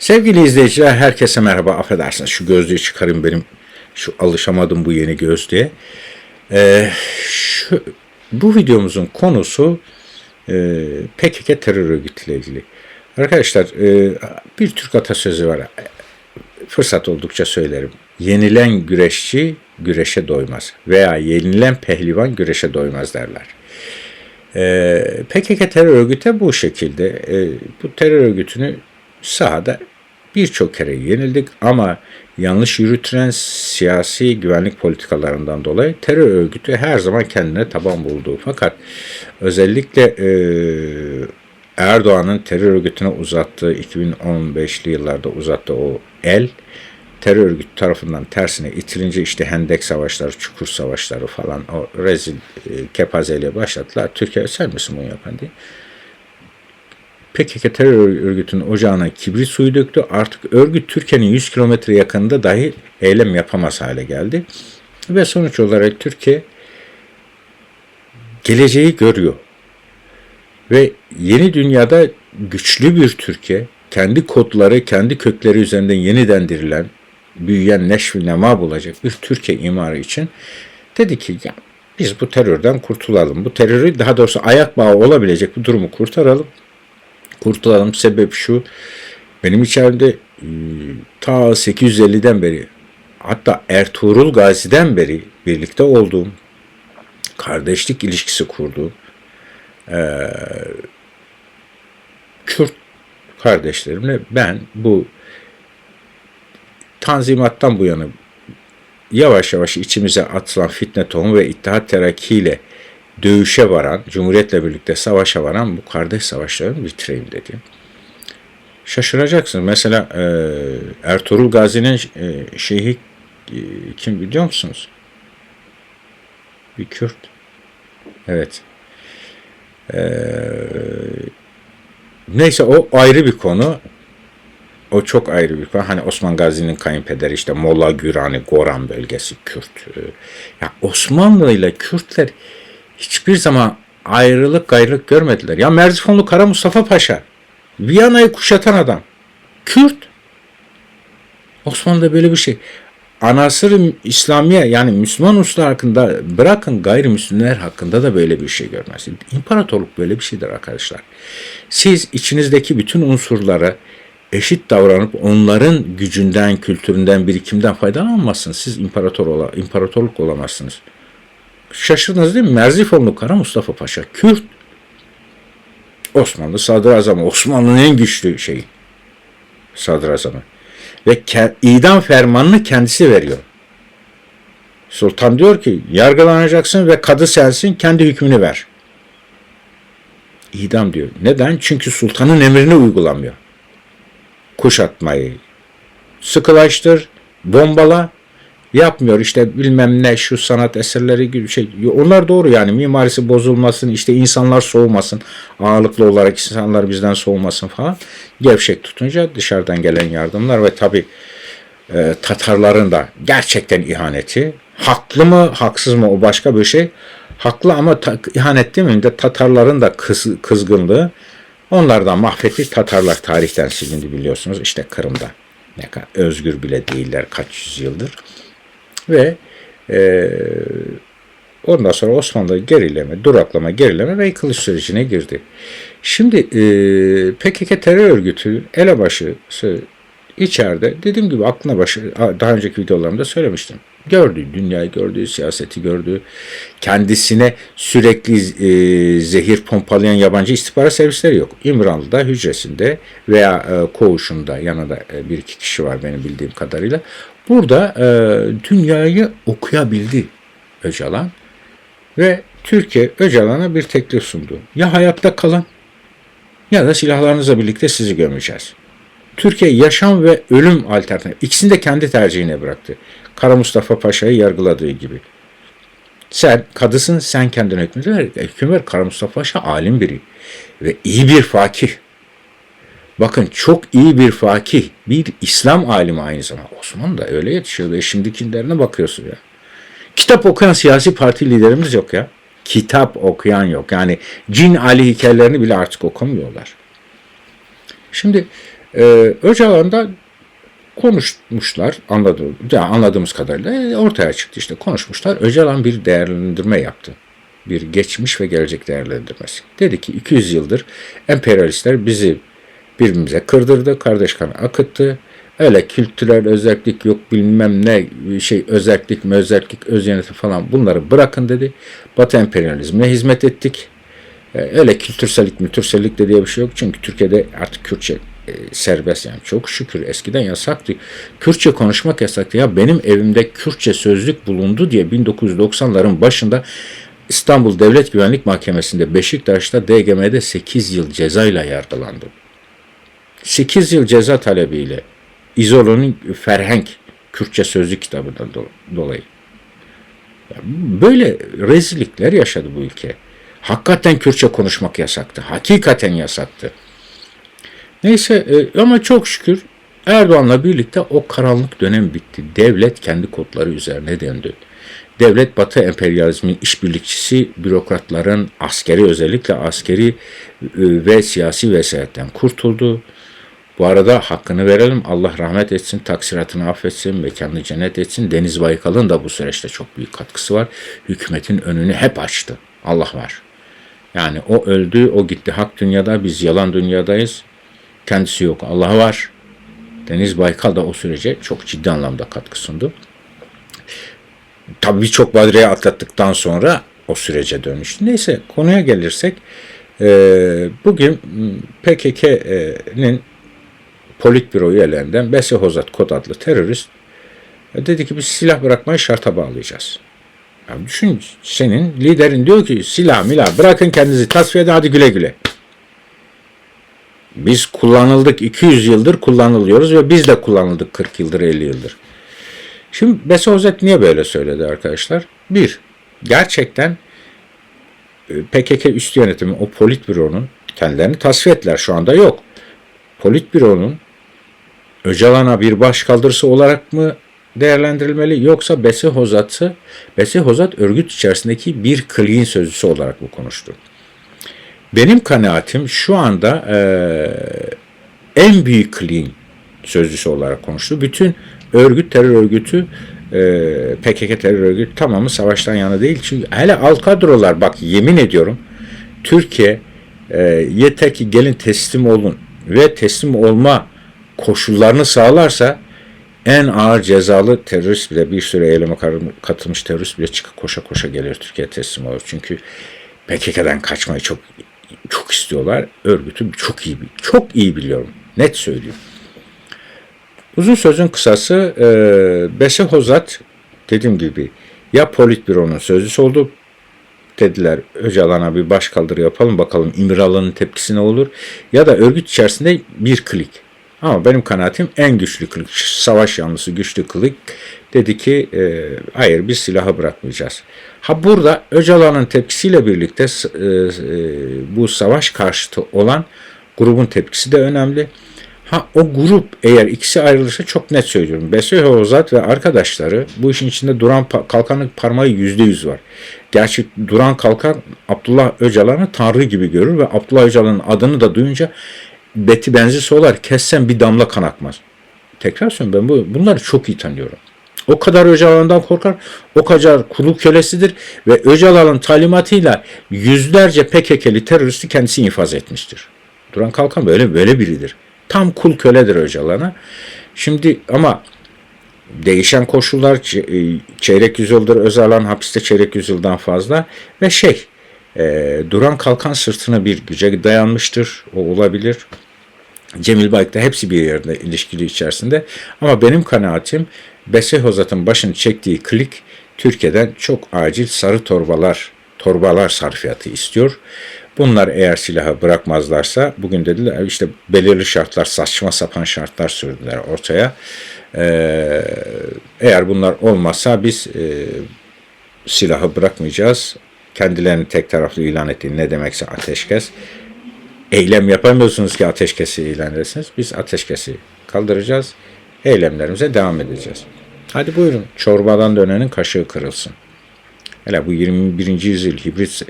Sevgili izleyiciler herkese merhaba. Affedersiniz şu gözlüğü çıkarayım benim şu alışamadım bu yeni gözlüğe. Ee, şu, bu videomuzun konusu e, PKK terör örgütüyle ilgili. Arkadaşlar e, bir Türk atasözü var. Fırsat oldukça söylerim. Yenilen güreşçi güreşe doymaz veya yenilen pehlivan güreşe doymaz derler. Ee, PKK terör örgütü bu şekilde. Ee, bu terör örgütünü sahada birçok kere yenildik ama yanlış yürütülen siyasi güvenlik politikalarından dolayı terör örgütü her zaman kendine taban buldu. Fakat özellikle e, Erdoğan'ın terör örgütüne uzattığı 2015'li yıllarda uzattığı o el terör örgütü tarafından tersine itilince işte hendek savaşları, çukur savaşları falan o rezil e, kepazeyle başlattılar. Türkiye sen misin bunu yapan diye. PKK terör örgütünün ocağına kibrit suyu döktü. Artık örgüt Türkiye'nin 100 kilometre yakınında dahi eylem yapamaz hale geldi. Ve sonuç olarak Türkiye geleceği görüyor. Ve yeni dünyada güçlü bir Türkiye, kendi kodları, kendi kökleri üzerinden yeniden dirilen, büyüyen neşvi nema bulacak bir Türkiye imarı için dedi ki ya biz bu terörden kurtulalım. Bu terörü daha doğrusu ayak bağı olabilecek bu durumu kurtaralım. Kurtulalım. Sebep şu. Benim içerimde e, ta 850'den beri hatta Ertuğrul Gazi'den beri birlikte olduğum kardeşlik ilişkisi kurduğum e, Kürt kardeşlerimle ben bu Tanzimattan bu yana yavaş yavaş içimize atılan fitne tohumu ve İttihat Terakki ile dövüşe varan, Cumhuriyet'le birlikte savaşa varan bu kardeş savaşlarını bitireyim dedi. Şaşıracaksınız. Mesela e, Ertuğrul Gazi'nin e, şeyhi e, kim biliyor musunuz? Bir Kürt. Evet. E, neyse o ayrı bir konu. O çok ayrı bir konu. Hani Osman Gazi'nin kayınpederi işte Molla Gürani, Goran bölgesi Kürt. E, ya Osmanlı ile Kürtler hiçbir zaman ayrılık gayrılık görmediler. Ya Merzifonlu Kara Mustafa Paşa, Viyana'yı kuşatan adam. Kürt. Osmanlı'da böyle bir şey. Anasır İslamiye yani Müslüman uluslar hakkında bırakın gayrimüslimler hakkında da böyle bir şey görmezsiniz. İmparatorluk böyle bir şeydir arkadaşlar. Siz içinizdeki bütün unsurlara eşit davranıp onların gücünden, kültüründen, birikimden faydalanamazsınız. Siz imparator ola, imparatorluk olamazsınız. Şaşırdınız değil mi? Merzifonlu Kara Mustafa Paşa, Kürt. Osmanlı sadrazamı, Osmanlı'nın en güçlü şeyi. Sadrazamı. Ve idam fermanını kendisi veriyor. Sultan diyor ki yargılanacaksın ve kadı sensin kendi hükmünü ver. İdam diyor. Neden? Çünkü sultanın emrini uygulamıyor. Kuşatmayı sıkılaştır, bombala, yapmıyor. İşte bilmem ne şu sanat eserleri gibi şey. Onlar doğru yani. Mimarisi bozulmasın işte insanlar soğumasın. Ağırlıklı olarak insanlar bizden soğumasın falan. Gevşek tutunca dışarıdan gelen yardımlar ve tabi e, Tatarların da gerçekten ihaneti. Haklı mı haksız mı? O başka bir şey. Haklı ama ta, ihanet değil mi de Tatarların da kız, kızgınlığı. Onlardan mahvetti. Tatarlar tarihten silindi biliyorsunuz. İşte Kırım'da ne kadar özgür bile değiller kaç yüzyıldır ve e, ondan sonra Osmanlı gerileme, duraklama, gerileme ve yıkılış sürecine girdi. Şimdi e, PKK terör örgütü elebaşısı içeride dediğim gibi aklına başı daha önceki videolarımda söylemiştim. Gördü, dünyayı gördü, siyaseti gördü. Kendisine sürekli e, zehir pompalayan yabancı istihbarat servisleri yok. İmralı'da, hücresinde veya e, koğuşunda yanında e, bir iki kişi var benim bildiğim kadarıyla. Burada e, dünyayı okuyabildi Öcalan ve Türkiye Öcalan'a bir teklif sundu. Ya hayatta kalın ya da silahlarınızla birlikte sizi gömeceğiz. Türkiye yaşam ve ölüm alternatif. İkisini de kendi tercihine bıraktı. Kara Mustafa Paşa'yı yargıladığı gibi. Sen kadısın, sen kendine hüküm ver. Hüküm ver. Kara Mustafa Paşa alim biri ve iyi bir fakih. Bakın çok iyi bir fakih, bir İslam alimi aynı zamanda. Osmanlı da öyle yetişiyor ve şimdikilerine bakıyorsun ya. Kitap okuyan siyasi parti liderimiz yok ya. Kitap okuyan yok. Yani Cin Ali hikayelerini bile artık okumuyorlar. Şimdi Ee, Öcalan'da konuşmuşlar anladığım, ya anladığımız kadarıyla e, ortaya çıktı işte konuşmuşlar. Öcalan bir değerlendirme yaptı. Bir geçmiş ve gelecek değerlendirmesi. Dedi ki 200 yıldır emperyalistler bizi birbirimize kırdırdı, kardeş kanı akıttı. Öyle kültürel özellik yok bilmem ne şey özellik mi özellik öz yönetim falan bunları bırakın dedi. Batı emperyalizmine hizmet ettik. Ee, öyle kültürsellik mültürsellik de diye bir şey yok. Çünkü Türkiye'de artık Kürtçe e, serbest yani çok şükür eskiden yasaktı. Kürtçe konuşmak yasaktı. Ya benim evimde Kürtçe sözlük bulundu diye 1990'ların başında İstanbul Devlet Güvenlik Mahkemesi'nde Beşiktaş'ta DGM'de 8 yıl cezayla yargılandım. 8 yıl ceza talebiyle İzolo'nun Ferhenk Kürtçe sözlük kitabından do- dolayı. Böyle rezillikler yaşadı bu ülke. Hakikaten Kürtçe konuşmak yasaktı. Hakikaten yasaktı. Neyse e, ama çok şükür Erdoğan'la birlikte o karanlık dönem bitti. Devlet kendi kodları üzerine döndü. Devlet Batı emperyalizmin işbirlikçisi bürokratların askeri özellikle askeri e, ve siyasi vesayetten kurtuldu. Bu arada hakkını verelim. Allah rahmet etsin, taksiratını affetsin, mekanını cennet etsin. Deniz Baykal'ın da bu süreçte çok büyük katkısı var. Hükümetin önünü hep açtı. Allah var. Yani o öldü, o gitti hak dünyada, biz yalan dünyadayız. Kendisi yok, Allah var. Deniz Baykal da o sürece çok ciddi anlamda katkı sundu. Tabii birçok badireyi atlattıktan sonra o sürece dönüştü. Neyse konuya gelirsek e, bugün PKK'nin politbüro üyelerinden Besi Hozat Kod adlı terörist e, dedi ki biz silah bırakmayı şarta bağlayacağız. Ya düşün senin liderin diyor ki silah milah bırakın kendinizi tasfiye edin hadi güle güle. Biz kullanıldık 200 yıldır kullanılıyoruz ve biz de kullanıldık 40 yıldır 50 yıldır. Şimdi Besi Hozat niye böyle söyledi arkadaşlar? Bir, gerçekten e, PKK üst yönetimi o politbüronun kendilerini tasfiye ettiler şu anda yok. Politbüronun Öcalan'a bir baş kaldırısı olarak mı değerlendirilmeli yoksa Besi Hozat'ı Besi Hozat örgüt içerisindeki bir kliğin sözcüsü olarak mı konuştu? Benim kanaatim şu anda e, en büyük kliğin sözcüsü olarak konuştu. Bütün örgüt terör örgütü e, PKK terör örgütü tamamı savaştan yana değil. Çünkü hele alt kadrolar bak yemin ediyorum Türkiye e, yeter ki gelin teslim olun ve teslim olma koşullarını sağlarsa en ağır cezalı terörist bile bir süre eyleme katılmış terörist bile çıkıp koşa koşa gelir Türkiye teslim olur. Çünkü PKK'dan kaçmayı çok çok istiyorlar. Örgütü çok iyi çok iyi biliyorum. Net söylüyorum. Uzun sözün kısası e, Bese Hozat dediğim gibi ya politbüronun sözcüsü oldu dediler Öcalan'a bir başkaldırı yapalım bakalım İmralı'nın tepkisi ne olur ya da örgüt içerisinde bir klik ama benim kanaatim en güçlü klik savaş yanlısı güçlü klik dedi ki e, hayır biz silahı bırakmayacağız. Ha burada Öcalan'ın tepkisiyle birlikte e, e, bu savaş karşıtı olan grubun tepkisi de önemli. Ha o grup eğer ikisi ayrılırsa çok net söylüyorum. Besoy Hozat ve arkadaşları bu işin içinde Duran Kalkan'ın parmağı yüzde yüz var. Gerçi Duran Kalkan Abdullah Öcalan'ı Tanrı gibi görür ve Abdullah Öcalan'ın adını da duyunca beti benzi solar kessen bir damla kan akmaz. Tekrar söylüyorum ben bu, bunları çok iyi tanıyorum. O kadar Öcalan'dan korkar, o kadar kulu kölesidir ve Öcalan'ın talimatıyla yüzlerce PKK'li teröristi kendisi infaz etmiştir. Duran Kalkan böyle böyle biridir. Tam kul köledir Öcalan'a. Şimdi ama değişen koşullar e, çeyrek yüzyıldır Öcalan hapiste çeyrek yüzyıldan fazla ve şey e, Duran Kalkan sırtına bir güce dayanmıştır. O olabilir. Cemil Bayık'ta hepsi bir yerde ilişkili içerisinde. Ama benim kanaatim Bese Hozat'ın başını çektiği klik Türkiye'den çok acil sarı torbalar torbalar sarfiyatı istiyor. Bunlar eğer silahı bırakmazlarsa bugün dediler işte belirli şartlar saçma sapan şartlar sürdüler ortaya. Ee, eğer bunlar olmazsa biz e, silahı bırakmayacağız. Kendilerini tek taraflı ilan ettiği ne demekse ateşkes. Eylem yapamıyorsunuz ki ateşkesi ilan edersiniz. Biz ateşkesi kaldıracağız. Eylemlerimize devam edeceğiz. Hadi buyurun çorbadan dönenin kaşığı kırılsın. Hele bu 21. yüzyıl hibrit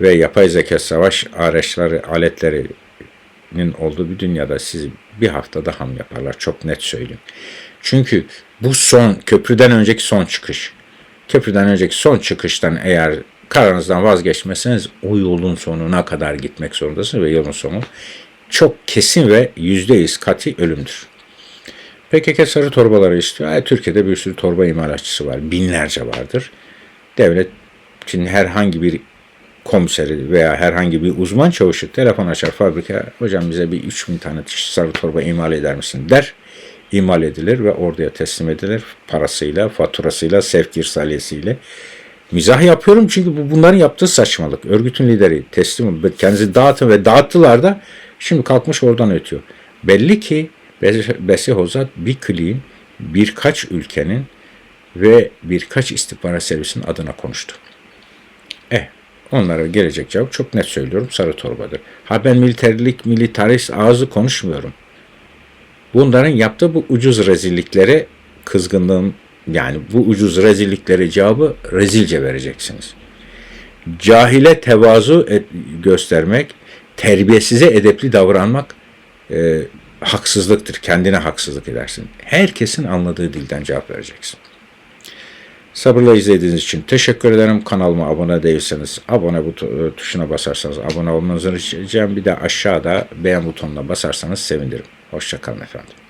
ve yapay zeka savaş araçları, aletleri Türkiye'nin olduğu bir dünyada sizi bir haftada ham yaparlar. Çok net söyleyeyim. Çünkü bu son, köprüden önceki son çıkış. Köprüden önceki son çıkıştan eğer kararınızdan vazgeçmezseniz o yolun sonuna kadar gitmek zorundasınız ve yolun sonu çok kesin ve yüzde yüz kati ölümdür. PKK sarı torbaları istiyor. E, Türkiye'de bir sürü torba imalatçısı var. Binlerce vardır. Devlet için herhangi bir komiseri veya herhangi bir uzman çavuşu telefon açar fabrika hocam bize bir 3000 tane sarı torba imal eder misin der. İmal edilir ve orduya teslim edilir. Parasıyla, faturasıyla, sevk irsaliyesiyle. Mizah yapıyorum çünkü bu bunların yaptığı saçmalık. Örgütün lideri teslim kendisi dağıtın ve dağıttılar da şimdi kalkmış oradan ötüyor. Belli ki Besi Hozat bir kliğin birkaç ülkenin ve birkaç istihbarat servisinin adına konuştu. Eh, onlara gelecek cevap çok net söylüyorum sarı torbadır. Ha ben militerlik, militarist ağzı konuşmuyorum. Bunların yaptığı bu ucuz rezilliklere kızgınlığım yani bu ucuz rezilliklere cevabı rezilce vereceksiniz. Cahile tevazu et, göstermek, terbiyesize edepli davranmak e, haksızlıktır. Kendine haksızlık edersin. Herkesin anladığı dilden cevap vereceksin. Sabırla izlediğiniz için teşekkür ederim. Kanalıma abone değilseniz abone buto- e, tuşuna basarsanız abone olmanızı rica edeceğim. Bir de aşağıda beğen butonuna basarsanız sevinirim. Hoşçakalın efendim.